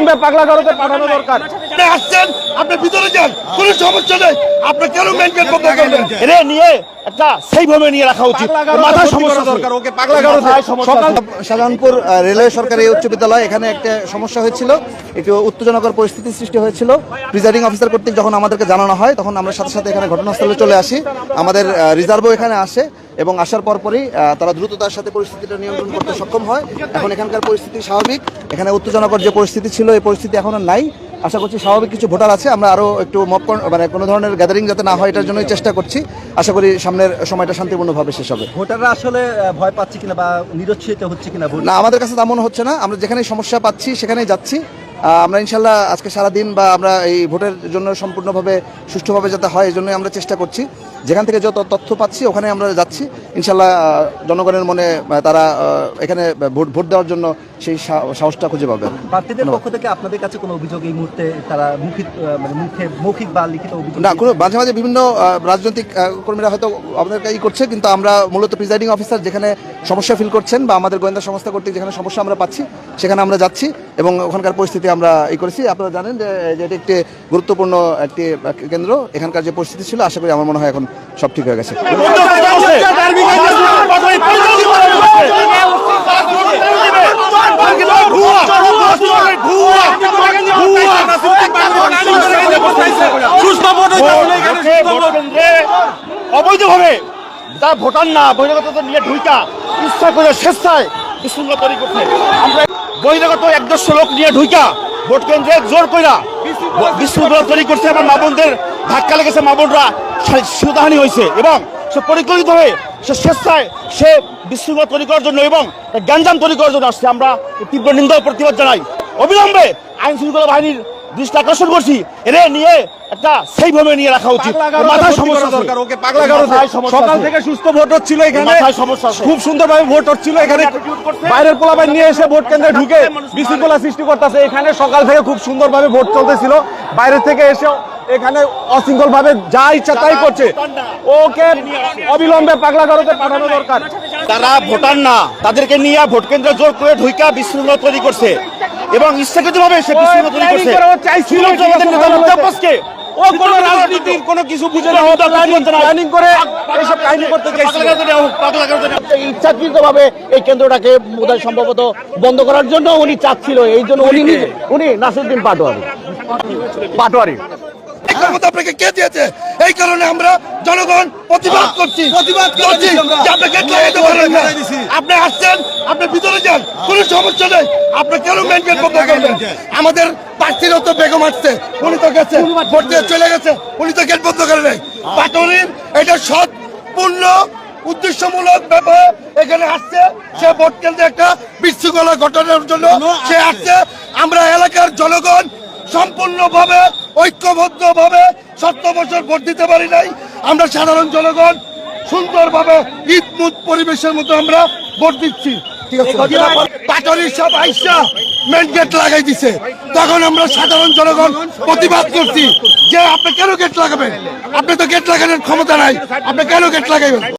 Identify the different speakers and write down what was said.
Speaker 1: অবিলম্বে পাগলাগারোতে পাঠানো দরকার।
Speaker 2: আপনি আসছেন আপনি ভিতরে যান কোনো সমস্যা নেই। আপনি কেন মেন গেট বন্ধ করবেন
Speaker 3: এরে নিয়ে একটা সেইভাবে নিয়ে রাখা উচিত। মাথায় সমস্যা দরকার
Speaker 1: ওকে পাগলাগারো
Speaker 3: মাথায়
Speaker 1: সকাল।
Speaker 4: শাহজাহানপুর রেলওয়ে সরকারি উচ্চ বিদ্যালয় এখানে একটা সমস্যা হয়েছিল। একটু উত্তেজনকর পরিস্থিতির সৃষ্টি হয়েছিল। প্রিজাইডিং অফিসার কর্তৃক যখন আমাদেরকে জানানো হয় তখন আমরা সাথে সাথে এখানে ঘটনাস্থলে চলে আসি। আমাদের রিজার্ভও এখানে আসে। এবং আসার পরপরই তারা দ্রুততার সাথে পরিস্থিতিটা নিয়ন্ত্রণ করতে সক্ষম হয়। এখন এখানকার পরিস্থিতি স্বাভাবিক। এখানে উত্তেজনকর যে পরিস্থিতি ছিল এই পরিস্থিতি এখন আর নাই। আশা করছি স্বাভাবিক কিছু ভোটার আছে। আমরা আরও একটু মপ মানে কোনো ধরনের গ্যাদারিং যাতে না হয় এটার জন্যই চেষ্টা করছি। আশা করি সামনের সময়টা শান্তিপূর্ণভাবে শেষ হবে।
Speaker 5: ভোটাররা আসলে ভয় পাচ্ছে কিনা বা নিরুৎসাহিত হচ্ছে কিনা
Speaker 4: না আমাদের কাছে তেমন হচ্ছে না। আমরা যেখানেই সমস্যা পাচ্ছি সেখানেই যাচ্ছি। আমরা ইনশাল্লাহ আজকে সারা দিন বা আমরা এই ভোটের জন্য সম্পূর্ণভাবে সুষ্ঠুভাবে যাতে হয় এই জন্যই আমরা চেষ্টা করছি। যেখান থেকে যত তথ্য পাচ্ছি, ওখানে আমরা যাচ্ছি। ইনশাল্লাহ জনগণের মনে তারা এখানে ভোট ভোট দেওয়ার জন্য সেই সাহসটা খুঁজে পাবে।
Speaker 5: প্রার্থীদের পক্ষ থেকে আপনাদের কাছে কোনো অভিযোগ এই মুহূর্তে তারা মুখিত মানে মুখে মৌখিক বা লিখিত অভিযোগ
Speaker 4: না কোনো মাঝে মাঝে বিভিন্ন রাজনৈতিক কর্মীরা হয়তো আমাদেরকে ই করছে কিন্তু আমরা মূলত প্রিজাইডিং অফিসার যেখানে সমস্যা ফিল করছেন বা আমাদের গোয়েন্দা সংস্থা কর্তৃক যেখানে সমস্যা আমরা পাচ্ছি সেখানে আমরা যাচ্ছি এবং ওখানকার পরিস্থিতি আমরা ই করেছি। আপনারা জানেন যে যে এটি একটি গুরুত্বপূর্ণ একটি কেন্দ্র। এখানকার যে পরিস্থিতি ছিল আশা করি আমার মনে হয় এখন সব ঠিক হয়ে গেছে
Speaker 1: সুস্থ ভোট হইতে হলে এখানে সুস্থ ভোট
Speaker 3: অবৈধভাবে যারা ভোটার না, বহিরাগত নিয়ে ঢুইকা ইচ্ছা করে স্বেচ্ছায় বিশৃঙ্খলা তৈরি করছে আমরা বহিরাগত এক দেড়শো লোক নিয়ে ঢুইকা ভোট কেন্দ্রে জোর কইরা বিশৃঙ্খলা তৈরি করছে এবং মা বোনদের, ধাক্কা লেগেছে মা বোনরা। সুদাহানি হয়েছে এবং সে পরিকল্পিতভাবে সে স্বেচ্ছায় সে বিশৃঙ্খলা তৈরি করার জন্য এবং গ্যাঞ্জাম তৈরি করার জন্য আসছে। আমরা তীব্র নিন্দা প্রতিবাদ জানাই। অবিলম্বে আইন শৃঙ্খলা বাহিনীর দৃষ্টি আকর্ষণ করছি। এরে নিয়ে একটা সেইভাবে নিয়ে রাখা উচিত। মাথায় সমস্যা
Speaker 1: দরকার ওকে
Speaker 3: মাথায়
Speaker 1: সকাল থেকে সুস্থ ভোট হচ্ছিল এখানে।
Speaker 3: সমস্যা।
Speaker 1: খুব সুন্দরভাবে ভোট হচ্ছিল এখানে। বাইরের পোলাপাই নিয়ে এসে ভোট কেন্দ্রে ঢুকে বিশৃঙ্খলা সৃষ্টি করতেছে। এখানে সকাল থেকে খুব সুন্দরভাবে ভোট চলতেছিল। বাইরে থেকে এসে এখানে অশৃঙ্খল ভাবে যা ইচ্ছা তাই করছে। ওকে অবিলম্বে পাগলাগারোতে পাঠানো দরকার।
Speaker 3: তারা ভোটার না তাদেরকে নিয়ে ভোট কেন্দ্রে জোর করে ঢুইকা বিশৃঙ্খলা তৈরি করছে। এবং ইচ্ছাকৃতভাবে সে বিশৃঙ্খলা তৈরি করছে।
Speaker 1: ও চাইছিল
Speaker 3: শ্রীলঙ্কা
Speaker 1: ঠিক আছে,
Speaker 3: আমাদের নেতা
Speaker 1: ভালো হয়েছে।
Speaker 3: মুক্তাব্বাসকে
Speaker 1: ও কোনো রাজনীতির কোনো কিছু বুঝে না। প্ল্যানিং করে এইসব কাহিনী করতে
Speaker 3: ইচ্ছাকৃতভাবে এই কেন্দ্রটাকে বোধহয় সম্ভবত বন্ধ করার জন্য উনি চাচ্ছিল। এই জন্য উনি উনি নাসিরুদ্দিন পাটোয়ারি। পাটোয়ারি।
Speaker 2: এই ক্ষমতা আপনাকে কে দিয়েছে? এই কারণে আমরা জনগণ প্রতিবাদ করছি। প্রতিবাদ করছি আপনি গেট লাগাইতে পারেন না। আপনি আসছেন আপনি ভিতরে যান কোনো সমস্যা নেই। আপনি কেন মেন গেট বন্ধ করবেন আমাদের প্রার্থীরও তো বেগম আসছে উনি তো গেছে ভোট দিয়ে চলে গেছে উনি তো গেট বন্ধ করে নেই। পাটরির এটা সৎ পূর্ণ উদ্দেশ্যমূলক ব্যাপার। এখানে আসছে সে ভোট কেন্দ্রে একটা বিশৃঙ্খলা ঘটনার জন্য সে আসছে। আমরা এলাকার জনগণ সম্পূর্ণভাবে ঐক্যবদ্ধভাবে সত্য বছর ভোট দিতে পারি নাই। আমরা সাধারণ জনগণ সুন্দরভাবে ঈদ মুদ পরিবেশের মতো আমরা ভোট দিচ্ছি। পাটরির সব আইসা মেন গেট লাগাই দিছে। তখন আমরা সাধারণ জনগণ প্রতিবাদ করছি যে আপনি কেন গেট লাগাবেন? আপনি তো গেট লাগানোর ক্ষমতা নাই। আপনি কেন গেট লাগাইবেন?